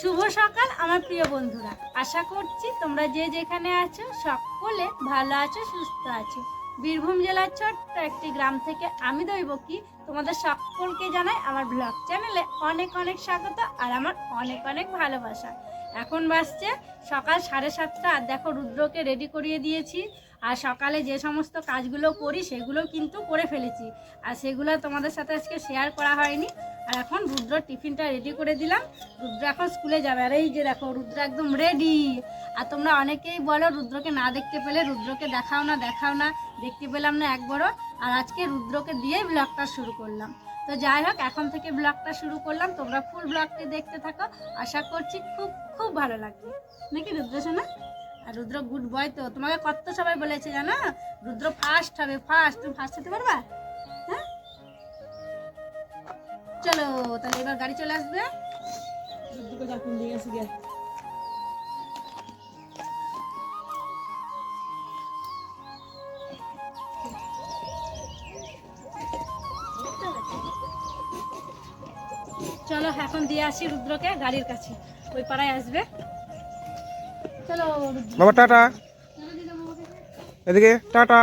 শুভ সকাল, আমার প্রিয় বন্ধুরা। আশা করছি তোমরা যে যেখানে আছো, সকলে ভালো আছো, সুস্থ আছো। বীরভূম জেলার ছোট্ট একটি গ্রাম থেকে আমি দৈবকী। তোমাদের সকলকে জানাই আমার ব্লগ চ্যানেলে অনেক অনেক স্বাগত আর আমার অনেক অনেক ভালোবাসা। এখন বাসছে সকাল সাড়ে সাতটা। আর দেখো, রুদ্রকে রেডি করিয়ে দিয়েছি। আর সকালে যে সমস্ত কাজগুলো করি, সেগুলো কিন্তু করে ফেলেছি। আর সেগুলো তোমাদের সাথে আজকে শেয়ার করা হয়নি। আর এখন রুদ্র টিফিনটা রেডি করে দিলাম। রুদ্র এখন স্কুলে যাবে। আর এই যে দেখো, রুদ্র একদম রেডি আর তোমরা অনেকেই বলো, রুদ্রকে না দেখতে পেলে রুদ্রকে দেখাও না দেখাও না। দেখতে পেলাম না একবারও। আর আজকে রুদ্রকে দিয়েই ব্লগটা শুরু করলাম। তো যাই হোক, এখন থেকে ব্লগটা শুরু করলাম। তোমরা ফুল ব্লগটি দেখতে থাকো। আশা করছি খুব খুব ভালো লাগবে। নাকি রুদ্র শোনা আর রুদ্র গুড বয় তো। তোমাকে কত সবাই বলেছে জানো? রুদ্র ফার্স্ট হবে ফার্স্ট তুমি ফার্স্ট হতে পারবা? হ্যাঁ? চলো তাহলে এবার গাড়ি চলে আসবে। রুদ্রকে যখন দিয়ে গেছি গে চলো এখন দিয়ে আসি রুদ্রকে গাড়ির কাছে। ওই পাড়ায় আসবে। বাবা টাটা। এদিকে টাটা।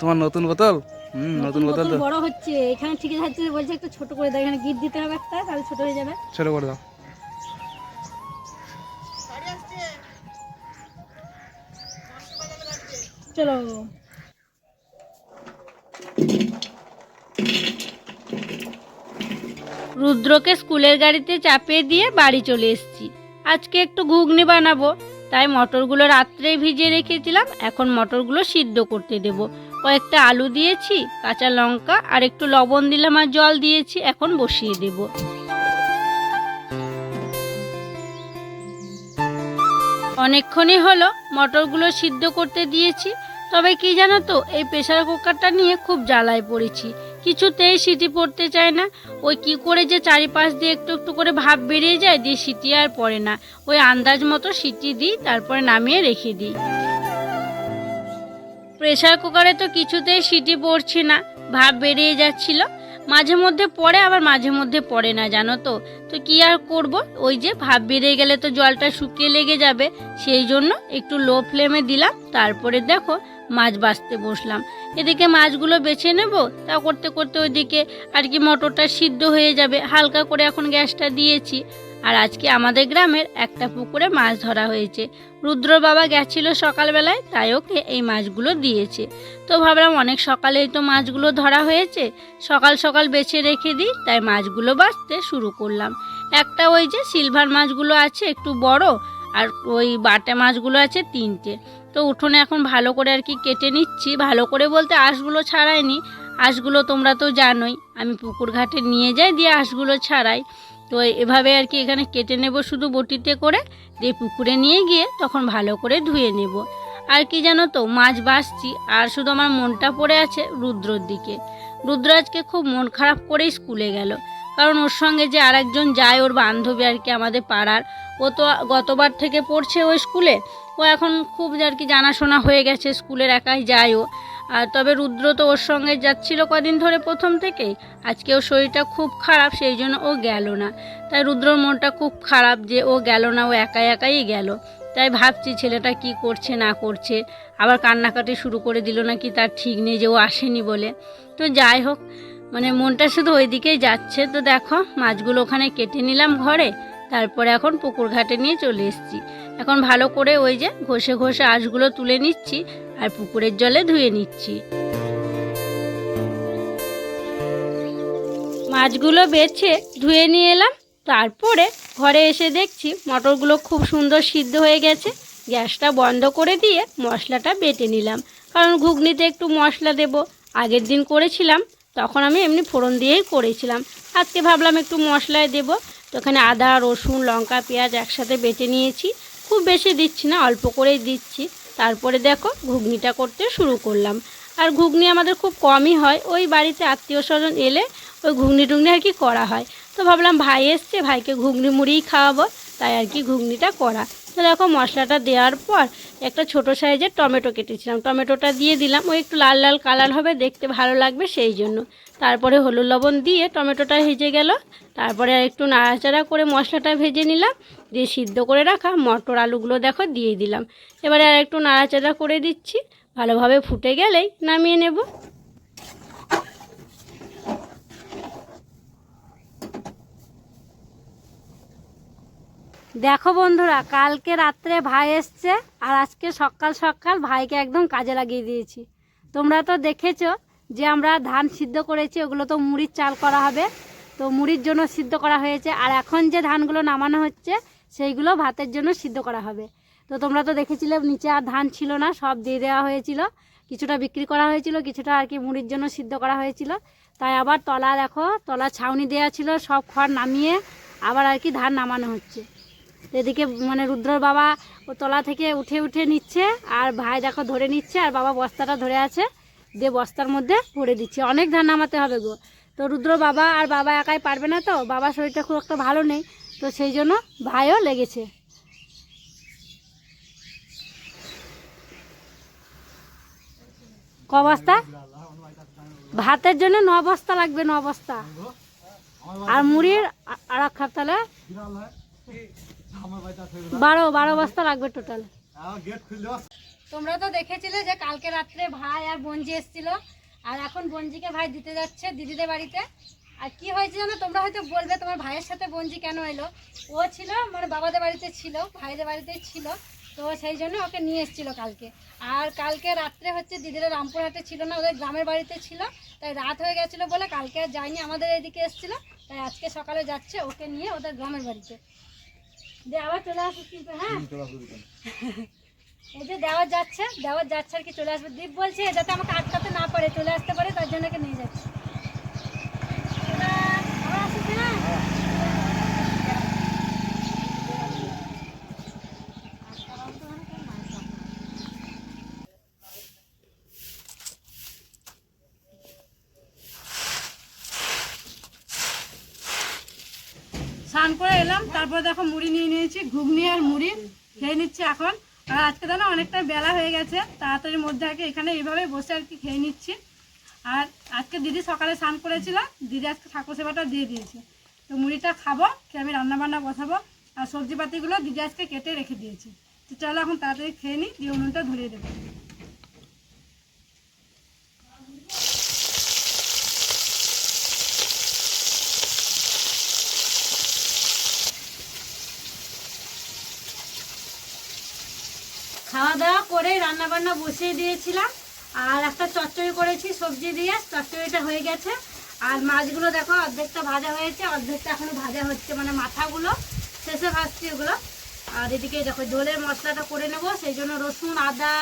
তোমার নতুন বোতল? হুম নতুন বোতল তো। বড় হচ্ছে এখানে ঠিক আছে বলছে একটু ছোট করে দাও এখানে গিট দিতে হবে একটা তাহলে ছোট হয়ে যাবে। ছোট করে দাও। চলো। রুদ্রকে স্কুলের গাড়িতে চাপিয়ে দিয়ে বাড়ি চলে এসেছি। আজকে একটু ঘুগনি বানাবো, তাই মটরগুলো রাত্রেই ভিজিয়ে রেখেছিলাম, এখন মটরগুলো সিদ্ধ করতে দেব। কয়েকটা আলু দিয়েছি, কাঁচা লঙ্কা আর একটু লবণ দিলাম আর জল দিয়েছি, এখন বসিয়ে দেব। অনেকক্ষণই হলো, মটরগুলো সিদ্ধ করতে দিয়েছি, তবে কি জানো তো, এই প্রেশার কুকারটা নিয়ে খুব জ্বালায় পড়েছি। কিছুতেই সিটি পড়তে চায় না। ওই কি করে যে চারিপাশ দিয়ে একটু একটু করে ভাব বেরিয়ে যায়, দিয়ে সিটি আর পড়ে না। ওই আন্দাজ মতো সিটি দিই, তারপরে নামিয়ে রেখে দিই। প্রেসার কুকারে তো কিছুতেই সিটি পড়ছে না, ভাব বেরিয়ে যাচ্ছিল। মাঝে মধ্যে পড়ে, আবার মাঝে মধ্যে পড়ে না, জানো তো। তো কি আর করব? ওই যে ভাব বেরিয়ে গেলে তো জলটা শুকিয়ে লেগে যাবে। সেই জন্য একটু লো ফ্লেমে দিলাম, তারপরে দেখো মাছ বাছতে বসলাম। এদিকে মাছগুলো বেছে নেব, তা করতে করতে ওইদিকে আর কি মটরটা সিদ্ধ হয়ে যাবে, হালকা করে এখন গ্যাসটা দিয়েছি। আর আজকে আমাদের গ্রামের একটা পুকুরে মাছ ধরা হয়েছে। রুদ্র বাবা গেছিল সকালবেলায়, তাই ওকে এই মাছগুলো দিয়েছে। তো ভাবলাম অনেক সকালেই তো মাছগুলো ধরা হয়েছে, সকাল সকাল বেছে রেখে দিই, তাই মাছগুলো বাছতে শুরু করলাম। একটা ওই যে সিলভার মাছগুলো আছে একটু বড়, আর ওই বাটা মাছগুলো আছে তিনটে। তো উঠোনে এখন ভালো করে আর কি কেটে নিচ্ছি। ভালো করে বলতে আঁশগুলো ছাড়াইনি। আঁশগুলো তোমরা তো জানোই, আমি পুকুর ঘাটে নিয়ে যাই দিয়ে আঁশগুলো ছাড়াই। তো এভাবে আর কি এখানে কেটে নেব শুধু বটিতে করে, দিয়ে পুকুরে নিয়ে গিয়ে তখন ভালো করে ধুয়ে নেব। আর কি জানো তো, মাছ বাসছি আর শুধু আমার মনটা পড়ে আছে রুদ্রর দিকে। রুদ্র আজকে খুব মন খারাপ করেই স্কুলে গেল। কারণ ওর সঙ্গে যে আরেকজন যায়, ওর বান্ধবী আর কি আমাদের পাড়ার, ও তো গতবার থেকে পড়ছে ওই স্কুলে। ও এখন খুব আর কি জানাশোনা হয়ে গেছে স্কুলের একাই যায় ও আর তবে রুদ্র তো ওর সঙ্গে যাচ্ছিল কদিন ধরে প্রথম থেকেই। আজকে ওর শরীরটা খুব খারাপ, সেই জন্য ও গেল না। তাই রুদ্রর মনটা খুব খারাপ যে ও গেল না, ও একাই একাই গেল। তাই ভাবছি ছেলেটা কি করছে, না করছে। আবার কান্নাকাটি শুরু করে দিল নাকি তার ঠিক নেই যে ও আসেনি বলে। তো যাই হোক মানে মনটা শুধু ওই দিকেই যাচ্ছে। তো দেখো, মাছগুলো ওখানে কেটে নিলাম ঘরে। তারপরে এখন পুকুর ঘাটে নিয়ে চলে এসেছি। এখন ভালো করে ওই যে ঘষে ঘষে আঁশগুলো তুলে নিচ্ছি আর পুকুরের জলে ধুয়ে নিচ্ছি। মাছগুলো বেছে ধুয়ে নিয়ে এলাম, তারপরে ঘরে এসে দেখছি মটরগুলো খুব সুন্দর সিদ্ধ হয়ে গেছে। গ্যাসটা বন্ধ করে দিয়ে মশলাটা বেটে নিলাম, কারণ ঘুগনিতে একটু মশলা দেব। আগের দিন করেছিলাম, তখন আমি এমনি ফোড়ন দিয়েই করেছিলাম। আজকে ভাবলাম একটু মশলায় দেব। তো এখানে আদা, রসুন, লঙ্কা, পেঁয়াজ একসাথে বেটে নিয়েছি। খুব বেশি দিচ্ছি না, অল্প করেই দিচ্ছি। তারপরে দেখো ঘুগনিটা করতে শুরু করলাম। আর ঘুগনি আমাদের খুব কমই হয়, ওই বাড়িতে আত্মীয় স্বজন এলে ওই ঘুগনি টুগনি আর কি করা হয়। তো ভাবলাম ভাই এসছে, ভাইকে ঘুগনি মুড়িই খাওয়াবো, তাই আর কি ঘুগনিটা করা। তো দেখো মশলাটা দেওয়ার পর একটা ছোট সাইজের টমেটো কেটেছিলাম। টমেটোটা দিয়ে দিলাম, ওই একটু লাল লাল কালার হবে, দেখতে ভালো লাগবে সেই জন্য। তারপরে হলুদ লবণ দিয়ে টমেটোটা ভেজে গেল। তারপরে আর একটু নাড়াচাড়া করে মশলাটা ভেজে নিলাম। দিয়ে সিদ্ধ করে রাখা মটর আলুগুলো দেখো দিয়ে দিলাম। এবারে আর একটু নাড়াচাড়া করে দিচ্ছি। ভালোভাবে ফুটে গেলেই নামিয়ে নেব। দেখো বন্ধুরা, কালকে রাত্রে ভাই এসছে আর আজকে সকাল সকাল ভাইকে একদম কাজে লাগিয়ে দিয়েছি। তোমরা তো দেখেছ যে আমরা ধান সিদ্ধ করেছি, ওগুলো তো মুড়ির চাল করা হবে। তো মুড়ির জন্য সিদ্ধ করা হয়েছে আর এখন যে ধানগুলো নামানো হচ্ছে, সেইগুলো ভাতের জন্য সিদ্ধ করা হবে। তো তোমরা তো দেখেছিলে, নিচে আর ধান ছিল না, সব দিয়ে দেওয়া হয়েছিল। কিছুটা বিক্রি করা হয়েছিল, কিছুটা আর কি মুড়ির জন্য সিদ্ধ করা হয়েছিল। তাই আবার তলা দেখো, তলা ছাউনি দেওয়া ছিল, সব খড় নামিয়ে আবার আর কি ধান নামানো হচ্ছে। এদিকে মানে রুদ্রর বাবা ও তলা থেকে উঠে উঠে নিচ্ছে, আর ভাই দেখো ধরে নিচ্ছে, আর বাবা বস্তাটা ধরে আছে, দিয়ে বস্তার মধ্যে ভরে দিচ্ছে। অনেক ধান নামাতে হবে গো। তো রুদ্র বাবা আর বাবা একাই পারবে না তো, বাবার শরীরটা খুব একটা ভালো নেই, তো সেই জন্য ভাইও লেগেছে। ক বস্তা? ভাতের জন্য ন বস্তা লাগবে, ন বস্তা। আর মুড়ির আর এক খাপ তাহলে? বারো বারো বস্তা লাগবে টোটাল তোমরা তো দেখেছিলে যে কালকে রাত্রে ভাই আর বঞ্জি এসেছিল। আর এখন বঞ্জিকে ভাই দিতে যাচ্ছে দিদিদের বাড়িতে। আর কি হয়েছে জানো তোমরা হয়তো বলবে তোমার ভাইয়ের সাথে বঞ্জি কেন এলো? ও ছিল মানে বাবাদের বাড়িতে ছিল ভাইদের বাড়িতে ছিল। তো সেই জন্য ওকে নিয়ে এসেছিল কালকে। আর কালকে রাত্রে হচ্ছে দিদিরা রামপুরহাটে ছিল না ওদের গ্রামের বাড়িতে ছিল। তাই রাত হয়ে গেছিল বলে কালকে আর যায়নি আমাদের এদিকে এসেছিল। তাই আজকে সকালে যাচ্ছে ওকে নিয়ে ওদের গ্রামের বাড়িতে। আবার চলে কিন্তু হ্যাঁ? এই যে দেওয়ার যাচ্ছে যাচ্ছে আর কি চলে আসবে। দীপ বলছে যাতে আমাকে আটকাতে না পারে চলে আসতে পারে তার জন্য নিয়ে যাচ্ছে। স্নান করে এলাম তারপর দেখো মুড়ি নিয়ে নিয়েছি ঘুগনি আর মুড়ি খেয়ে নিচ্ছি এখন। আর আজকে জানো অনেকটা বেলা হয়ে গেছে, তাড়াতাড়ির মধ্যে আগে এখানে এইভাবে বসে আর কি খেয়ে নিচ্ছি। আর আজকে দিদি সকালে স্নান করেছিল, দিদি আজকে ঠাকুর সেবাটা দিয়ে দিয়েছে। তো মুড়িটা খাব, খেয়ে আমি রান্না বান্না বসাবো, আর সবজিপাতিগুলো দিদি আজকে কেটে রেখে দিয়েছি। তো চলো এখন তাড়াতাড়ি খেয়ে নিই, দিয়ে উনুনটা ধরিয়ে দেবো। খাওয়া দাওয়া করে রান্না বান্না বসিয়ে দিয়েছিলাম। আর একটা চচ্চড়ি করেছি, সবজি দিয়ে। চচ্চড়িটা হয়ে গেছে। আর মাছগুলো দেখো, অর্ধেকটা ভাজা হয়েছে, অর্ধেকটা এখনও ভাজা হচ্ছে মানে মাথাগুলো, শেষে ভাজছি ওগুলো। আর এদিকে দেখো ঝোলের মশলাটা করে নেব, সেই জন্য রসুন, আদা,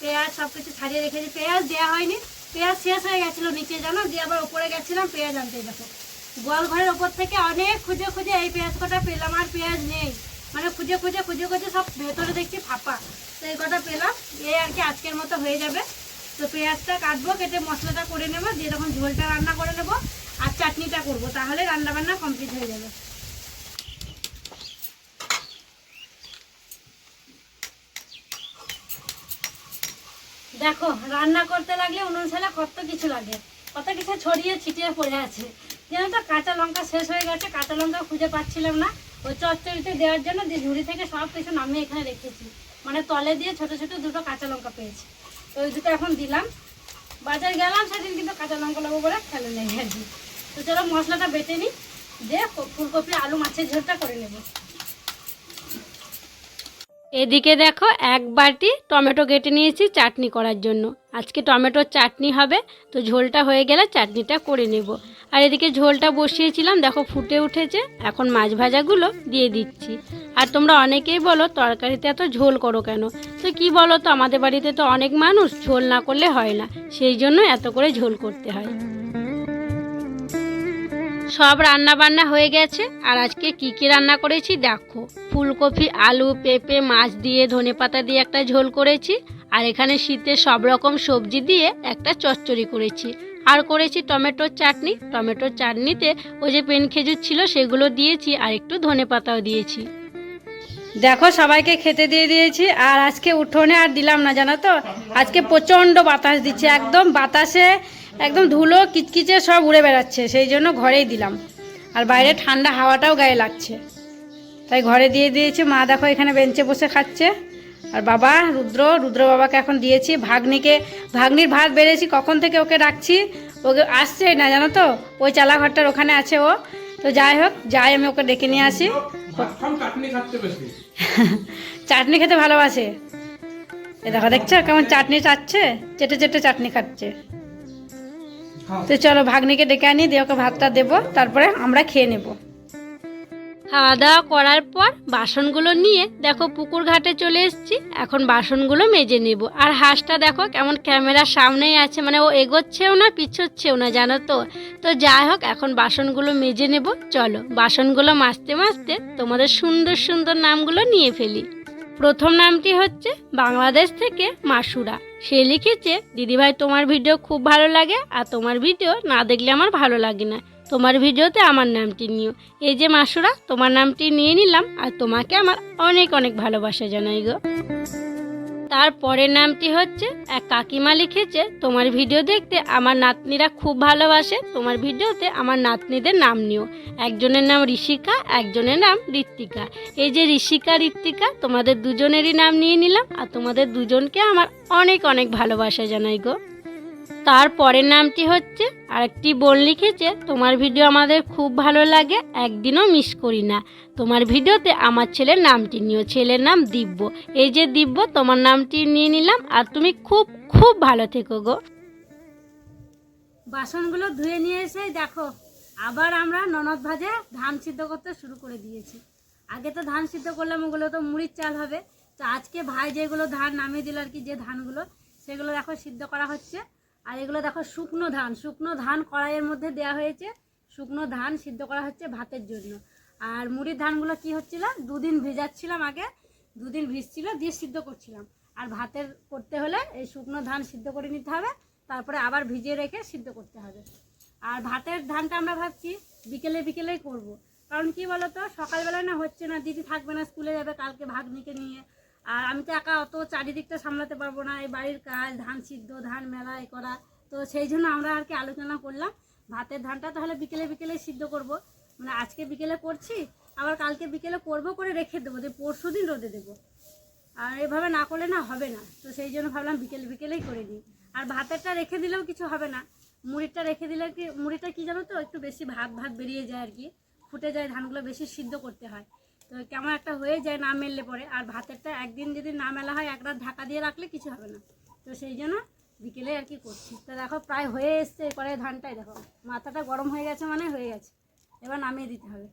পেঁয়াজ সব কিছু ছাড়িয়ে রেখেছি। পেঁয়াজ দেওয়া হয়নি। পেঁয়াজ শেষ হয়ে গেছিল নিচে, জানো? দিয়ে আবার ওপরে গেছিলাম, পেঁয়াজ আনতে দেখো। গোয়াল ঘরের ওপর থেকে অনেক খুঁজে খুঁজে এই পেঁয়াজ কটা পেলাম, আর পেঁয়াজ নেই। মানে খুঁজে খুঁজে খুঁজে খুঁজে সব ভেতরে দেখছি ফাঁপা। তো এই কটা পেলাম এই আর কি আজকের মতো হয়ে যাবে। তো পেঁয়াজটা কাটবো, কেটে মশলাটা করে নেব, দিয়ে তখন ঝোলটা রান্না করে নেব, আর চাটনিটা করব, তাহলে রান্না বান্না কমপ্লিট হয়ে যাবে। দেখো, রান্না করতে লাগলে উনুন ছেলে কত কিছু লাগে। কত কিছু ছড়িয়ে ছিটিয়ে পড়ে আছে। যেন তো কাঁচা লঙ্কা শেষ হয়ে গেছে, কাঁচা লঙ্কা খুঁজে পাচ্ছিলাম না। ওই চচ্চড়িতে দেওয়ার জন্য দিয়ে ঝুড়ি থেকে সব কিছু নামিয়ে এখানে রেখেছি। মানে তলে দিয়ে ছোট ছোট দুটো কাঁচা লঙ্কা পেয়েছি। তো ওই দুটো এখন দিলাম। বাজার গেলাম, সেদিন কিন্তু কাঁচা লঙ্কা নেব বলে খেলে নেই আর কি। তো চলো মশলাটা বেটে নিই। দিয়ে ফুলকপি, আলু, মাছের ঝোলটা করে নেব। এদিকে দেখো, এক বাটি টমেটো কেটে নিয়েছি চাটনি করার জন্য। আজকে টমেটোর চাটনি হবে, তো ঝোলটা হয়ে গেলে চাটনিটা করে নেব। আর এদিকে ঝোলটা বসিয়েছিলাম, দেখো ফুটে উঠেছে। এখন মাছ ভাজাগুলো দিয়ে দিচ্ছি। আর তোমরা অনেকেই বলো তরকারিতে এত ঝোল করো কেন? তো কি বলো তো, আমাদের বাড়িতে তো অনেক মানুষ ঝোল না করলে হয় না, সেই জন্য এত করে ঝোল করতে হয়। সব রান্না বান্না হয়ে গেছে, আর আজকে কি কি রান্না করেছি দেখো। ফুলকপি, আলু, পেঁপে, মাছ দিয়ে ধনেপাতা দিয়ে একটা ঝোল করেছি, আর এখানে শীতে সব রকম সবজি দিয়ে একটা চচ্চড়ি করেছি। আর করেছি টমেটোর চাটনি। টমেটোর চাটনিতে ওই যে পেন খেজুর ছিল সেগুলো দিয়েছি আর একটু ধনেপাতাও দিয়েছি। দেখো, সবাইকে খেতে দিয়ে দিয়েছি আর আজকে উঠোনে আর দিলাম না, জানো তো? আজকে প্রচণ্ড বাতাস দিচ্ছে, একদম বাতাসে একদম ধুলো কিচকিচে সব উড়ে বেড়াচ্ছে, সেই জন্য ঘরেই দিলাম। আর বাইরে ঠান্ডা হাওয়াটাও গায়ে লাগছে। তাই ঘরে দিয়ে দিয়েছি। মা দেখো এখানে বেঞ্চে বসে খাচ্ছে। আর বাবা রুদ্র রুদ্র বাবাকে এখন দিয়েছি ভাগ্নিকে ভাগ্নির ভাত বেড়েছি কখন থেকে ওকে রাখছি? ওকে আসছে না জানো তো? ওই চালাঘরটার ওখানে আছে ও। তো যাই হোক যাই আমি ওকে ডেকে নিয়ে আসি। চাটনি খেতে ভালোবাসে। এ দেখো দেখছ কেমন চাটনি চাচ্ছে? চেটে চেটে চাটনি খাচ্ছে। তো চলো ভাগ্নিকে ডেকে আনি দিয়ে ওকে ভাতটা দেবো তারপরে আমরা খেয়ে নেব। খাওয়া দাওয়া করার পর বাসনগুলো নিয়ে দেখো পুকুর ঘাটে চলে এসেছি। এখন বাসনগুলো মেজে নেব। আর হাঁসটা দেখো কেমন ক্যামেরার সামনেই আছে। মানে ও এগোচ্ছেও না, পিছোচ্ছেও না, জানো তো? তো যাই হোক, এখন বাসনগুলো মেজে নেব। চলো, বাসনগুলো মাজতে মাজতে তোমাদের সুন্দর সুন্দর নামগুলো নিয়ে ফেলি। প্রথম নামটি হচ্ছে বাংলাদেশ থেকে মাসুরা। সে লিখেছে, দিদিভাই, তোমার ভিডিও খুব ভালো লাগে, আর তোমার ভিডিও না দেখলে আমার ভালো লাগে না। তোমার ভিডিওতে আমার নামটি নিও। এই যে মাসুরা, তোমার নামটি নিয়ে নিলাম আর তোমাকে আমার অনেক অনেক ভালোবাসা জানাই গো। তারপরের নামটি হচ্ছে, এক কাকিমা লিখেছে, তোমার ভিডিও দেখতে আমার নাতনিরা খুব ভালোবাসে। তোমার ভিডিওতে আমার নাতনিদের নাম নিও। একজনের নাম ঋষিকা, একজনের নাম ঋত্বিকা। এই যে ঋষিকা, ঋত্বিকা, তোমাদের দুজনেরই নাম নিয়ে নিলাম আর তোমাদের দুজনকে আমার অনেক অনেক ভালোবাসা জানাই গো। তারপরের নামটি হচ্ছে, আরেকটি বোন লিখেছে, তোমার ভিডিও আমাদের খুব ভালো লাগে, একদিনও মিস করি না। তোমার ভিডিওতে আমার ছেলের নামটি নিও। ছেলের নাম দিব্য। এই যে দিব্য, তোমার নামটি নিয়ে নিলাম, আর তুমি খুব খুব ভালো থেকো গো। বাসনগুলো ধুয়ে নিয়ে এসে দেখো, আবার আমরা ননদ ভাজে ধান সিদ্ধ করতে শুরু করে দিয়েছি। আগে তো ধান সিদ্ধ করলাম, ওগুলো তো মুড়ির চাল হবে। তো আজকে ভাই যেগুলো ধান নামিয়ে দিল আর কি, যে ধানগুলো, সেগুলো দেখো সিদ্ধ করা হচ্ছে। আর এগুলো দেখো শুকনো ধান শুকনো ধান কড়াইয়ের মধ্যে দেওয়া হয়েছে। শুকনো ধান সিদ্ধ করা হচ্ছে ভাতের জন্য। আর মুড়ির ধানগুলো কি হচ্ছিল? দুদিন ভেজাচ্ছিলাম আগে, দুদিন ভিজছিল, দিয়ে সিদ্ধ করছিলাম। আর ভাতের করতে হলে এই শুকনো ধান সিদ্ধ করে নিতে হবে, তারপরে আবার ভিজিয়ে রেখে সিদ্ধ করতে হবে। আর ভাতের ধানটা আমরা ভাবছি বিকেলে বিকেলেই করব। কারণ কি বলতো? সকালবেলা না হচ্ছে না, দিদি থাকবে না, স্কুলে যাবে, কালকে ভাগ্নিকে নিয়ে আর আমি তো একা অত চারিদিকটা সামলাতে পারব না, এই বাড়ির কাজ, ধান সিদ্ধ, ধান মেলা, এ করা। তো সেই জন্য আমরা আর কি আলোচনা করলাম। ভাতের ধানটা তাহলে বিকেলে বিকেলে সিদ্ধ করব। মানে আজকে বিকেলে করছি, আবার কালকে বিকেলে করব করে রেখে দেবো দিয়ে পরশু দিন রোদে দেবো। আর এভাবে না করলে না হবে না। তো সেই জন্য ভাবলাম বিকেল বিকেলেই করে দিই আর ভাতেরটা রেখে দিলেও কিছু হবে না। মুড়িটা রেখে দিলে কি মুড়িটা কি জানো তো, একটু বেশি ভাত ভাত বেরিয়ে যায় আর কি। ফুটে যায়, ধানগুলো বেশি সিদ্ধ করতে হয়। তো কেমন একটা হয়ে যায় না মেললে পরে। আর ভাতেরটা একদিন যদি না মেলা হয়, এক রাত ঢাকা দিয়ে রাখলে কিছু হবে না। তো সেই জন্য বিকেলে আর কি করছি। তো দেখো, প্রায় হয়ে এসছে করে ধানটাই দেখো। মাথাটা গরম হয়ে গেছে মানে হয়ে গেছে। এবার নামিয়ে দিতে হবে।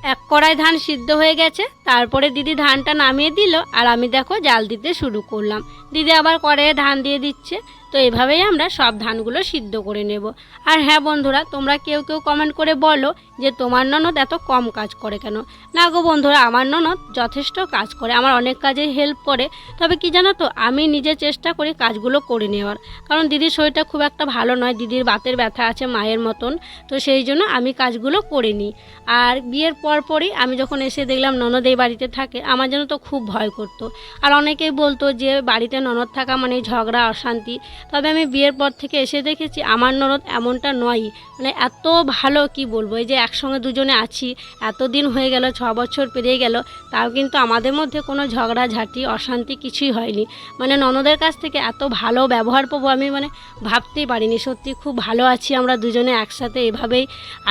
এক কড়াই ধান সিদ্ধ হয়ে গেছে। তারপরে দিদি ধানটা নামিয়ে দিল। আর আমি দেখো, জাল দিতে শুরু করলাম। দিদি আবার কড়াইয়ে ধান দিয়ে দিচ্ছে। তো এভাবেই আমরা সব ধানগুলো সিদ্ধ করে নেব। আর হ্যাঁ বন্ধুরা, তোমরা কেউ কেউ কমেন্ট করে বলো যে তোমার ননদ এত কম কাজ করে কেন? না গো বন্ধুরা, আমার ননদ যথেষ্ট কাজ করে, আমার অনেক কাজে হেল্প করে। তবে কি জানো তো, আমি নিজে চেষ্টা করি কাজগুলো করে নেওয়ার। কারণ দিদির শরীরটা খুব একটা ভালো নয়, দিদির বাতের ব্যথা আছে মায়ের মতন। তো সেই জন্য আমি কাজগুলো করে নিই। আর বিয়ের পর পরই আমি যখন এসে দেখলাম ননদ এই বাড়িতে থাকে, আমার জন্য তো খুব ভয় করতো। আর অনেকেই বলতো যে বাড়িতে ননদ থাকা মানে ঝগড়া, অশান্তি। তবে আমি বিয়ের পর থেকে এসে দেখেছি আমার ননদ এমনটা নয়ই মানে এত ভালো, কি বলব? এই যে একসঙ্গে দুজনে আছি, এতদিন হয়ে গেল, ছ বছর পেরিয়ে গেল, তাও কিন্তু আমাদের মধ্যে কোনো ঝগড়া ঝাঁটি অশান্তি কিছুই হয়নি। মানে ননদের কাছ থেকে এত ভালো ব্যবহার পাবো আমি মানে ভাবতেই পারিনি। সত্যি খুব ভালো আছি আমরা দুজনে একসাথে এভাবেই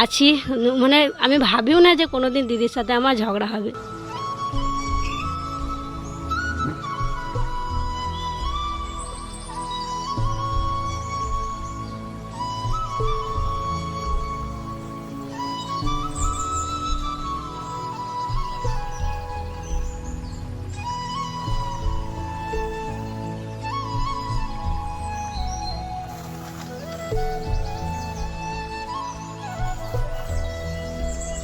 আছি। মানে আমি ভাবিও না যে কোনো দিন দিদির সাথে আমার ঝগড়া হবে।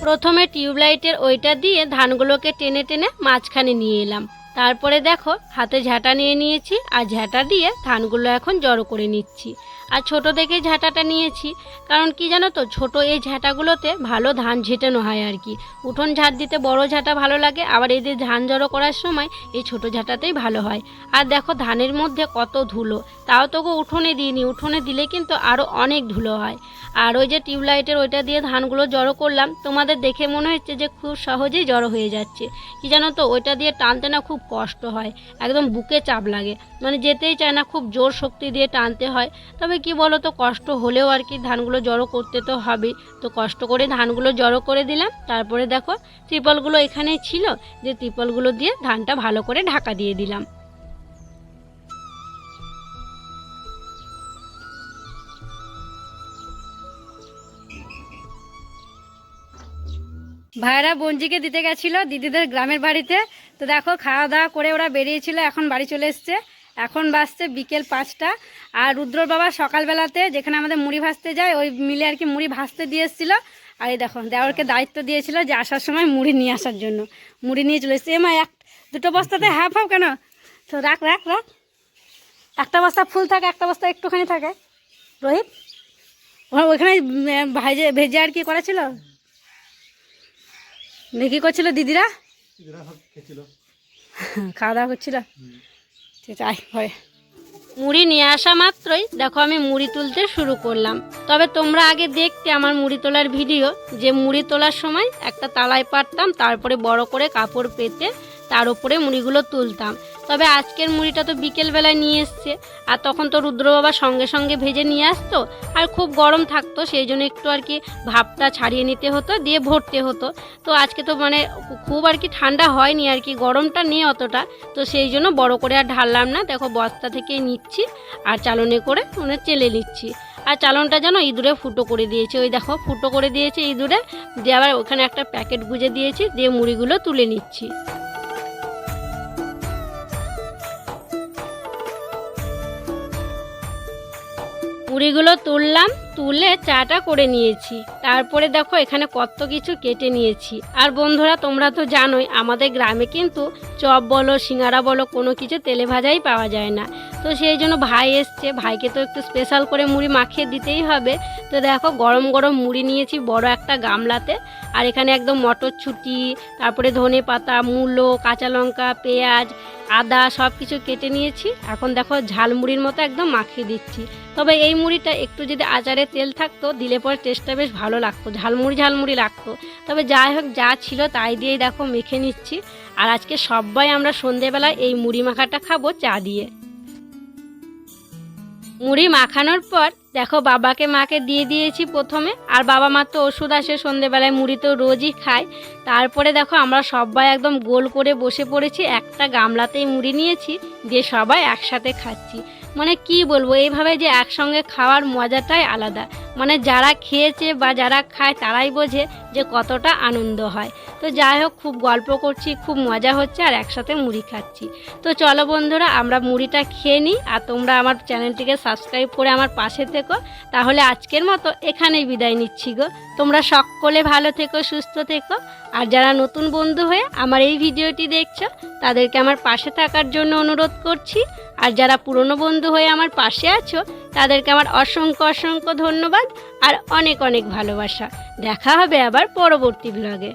প্রথমে টিউবলাইটের ওইটা দিয়ে ধানগুলোকে টেনে টেনে মাঝখানে নিয়ে এলাম। তারপরে দেখো, হাতে ঝাঁটা নিয়ে নিয়েছি, আর ঝাঁটা দিয়ে ধানগুলো এখন জড়ো করে নিচ্ছি। আর ছোট দেখেই ঝাঁটাটা নিয়েছি, কারণ কি জানো তো, ছোট এই ঝাঁটাগুলোতে ভালো ধান ঝেটানো হয় আর কি। উঠোন ঝাঁট দিতে বড় ঝাঁটা ভালো লাগে, আবার এদের ধান জড়ো করার সময় এই ছোট ঝাঁটাতেই ভালো হয়। আর দেখো ধানের মধ্যে কত ধুলো, তাও তোকে উঠোনে দিইনি, উঠোনে দিলে কিন্তু আরও অনেক ধুলো হয়। আর ওই যে টিউবলাইটের ওইটা দিয়ে ধানগুলো জড়ো করলাম, তোমাদের দেখে মনে হচ্ছে যে খুব সহজেই জড়ো হয়ে যাচ্ছে। কি জানো তো, ওইটা দিয়ে টানতে না খুব কষ্ট হয়, একদম বুকে চাপ লাগে। মানে যেতেই চায় না, খুব জোর শক্তি দিয়ে টানতে হয়। তবে কি বলো তো কষ্ট হলেও আর কি ধানগুলো জড়ো করতে তো হবেই তো কষ্ট করে ধানগুলো জড়ো করে দিলাম, তারপরে দেখো ত্রিপলগুলো এখানেই ছিল, যে ত্রিপলগুলো দিয়ে ধানটা ভালো করে ঢাকা দিয়ে দিলাম। ভাইরা বঞ্জিকে দিতে গেছিল দিদিদের গ্রামের বাড়িতে। তো দেখো খাওয়া দাওয়া করে ওরা বেরিয়েছিল, এখন বাড়ি চলে এসছে। এখন বাসছে বিকেল পাঁচটা। আর রুদ্রর বাবা সকালবেলাতে যেখানে আমাদের মুড়ি ভাজতে যায় ওই মিলে আর কি মুড়ি ভাজতে দিয়ে এসেছিল আর এই দেখো দেওয়ারকে দায়িত্ব দিয়েছিল যে আসার সময় মুড়ি নিয়ে আসার জন্য। মুড়ি নিয়ে চলে এসছে। এমা এক দুটো বস্তাতে হাফ হাফ কেন? তো রাখ রাখ রাখ। একটা বস্তা ফুল থাকে একটা বস্তা একটুখানি থাকে। রোহিত ওইখানে উম, ভাজে ভেজে আর কি করেছিল? কি করছিল দিদিরা? খাওয়া দাওয়া করছিল? ঠিক হয়। মুড়ি নিয়ে আসা মাত্রই, দেখো আমি মুড়ি তুলতে শুরু করলাম। তবে তোমরা আগে দেখতে আমার মুড়ি তোলার ভিডিও, যে মুড়ি তোলার সময় একটা তালায় পারতাম, তারপরে বড় করে কাপড় পেতে তার উপরে মুড়িগুলো তুলতাম। তবে আজকের মুড়িটা তো বিকেলবেলায় নিয়ে এসছে। আর তখন তো রুদ্র বাবা সঙ্গে সঙ্গে ভেজে নিয়ে আসতো। আর খুব গরম থাকতো, সেই জন্য একটু আর কি ভাপটা ছাড়িয়ে নিতে হতো, দিয়ে ভরতে হতো। তো আজকে তো মানে খুব আর কি ঠান্ডা হয়নি আর কি, গরমটা নেই অতটা। তো সেই জন্য বড় করে আর ঢাললাম না। দেখো বস্তা থেকে নিচ্ছি আর চালনে করে মানে চেলে নিচ্ছি। আর চালনটা যেন ইঁদুরে ফুটো করে দিয়েছে। ওই দেখো ফুটো করে দিয়েছে ইঁদুরে। দিয়ে আবার ওখানে একটা প্যাকেট গুজে দিয়েছি, দিয়ে মুড়িগুলো তুলে নিচ্ছি। মুড়িগুলো তুললাম। তুলে চাটা করে নিয়েছি। তারপরে দেখো এখানে কত কিছু কেটে নিয়েছি। আর বন্ধুরা, তোমরা তো জানোই, আমাদের গ্রামে কিন্তু চপ বলো, সিঙ্গারা বলো, কোনো কিছু তেলে ভাজাই পাওয়া যায় না। তো সেই জন্য ভাই এসছে। ভাইকে তো একটু স্পেশাল করে মুড়ি মাখিয়ে দিতেই হবে। তো দেখো, গরম গরম মুড়ি নিয়েছি বড় একটা গামলাতে। আর এখানে একদম মটরছুটি তারপরে ধনে পাতা, মূলো, কাঁচা লঙ্কা, পেঁয়াজ, আদা সব কিছু কেটে নিয়েছি। এখন দেখো ঝালমুড়ির মতো একদম মাখিয়ে দিচ্ছি। তবে এই মুড়িটা একটু যদি আচারে তেল থাকতো, দিলে পরে টেস্টটা বেশ ভালো লাগতো, ঝালমুড়ি ঝালমুড়ি লাগতো। তবে যাই হোক, যা ছিল তাই দিয়েই দেখো মেখে নিচ্ছি। আর আজকে সবাই আমরা সন্ধেবেলায় এই মুড়ি মাখাটা খাব চা দিয়ে। মুড়ি মাখানোর পর দেখো বাবাকে মাকে দিয়ে দিয়েছি প্রথমে, আর বাবা মা তো ওষুধ আসে সন্ধেবেলায় মুড়ি তো রোজই খায়। তারপরে দেখো আমরা সবাই একদম গোল করে বসে পড়েছি, একটা গামলাতেই মুড়ি নিয়েছি, দিয়ে সবাই একসাথে খাচ্ছি। মানে কি বলব, এইভাবে যে একসঙ্গে খাওয়ার মজাটাই আলাদা। মানে যারা খেয়েছে বা যারা খায় তারাই বোঝে যে কতটা আনন্দ হয়। তো যাই হোক, খুব গল্প করছি, খুব মজা হচ্ছে আর একসাথে মুড়ি খাচ্ছি। তো চলো বন্ধুরা, আমরা মুড়িটা খেয়ে নিই আর তোমরা আমার চ্যানেলটিকে সাবস্ক্রাইব করে আমার পাশে থেকো। তাহলে আজকের মতো এখানেই বিদায় নিচ্ছি গো। তোমরা সকলে ভালো থেকো, সুস্থ থেকো। আর যারা নতুন বন্ধু হয়ে আমার এই ভিডিওটি দেখছ, তাদেরকে আমার পাশে থাকার জন্য অনুরোধ করছি। আর যারা পুরনো বন্ধু হয়ে আমার পাশে আছো, তাদেরকে আমার অসংখ্য অসংখ্য ধন্যবাদ আর অনেক অনেক ভালোবাসা। দেখা হবে আবার পরবর্তী ব্লগে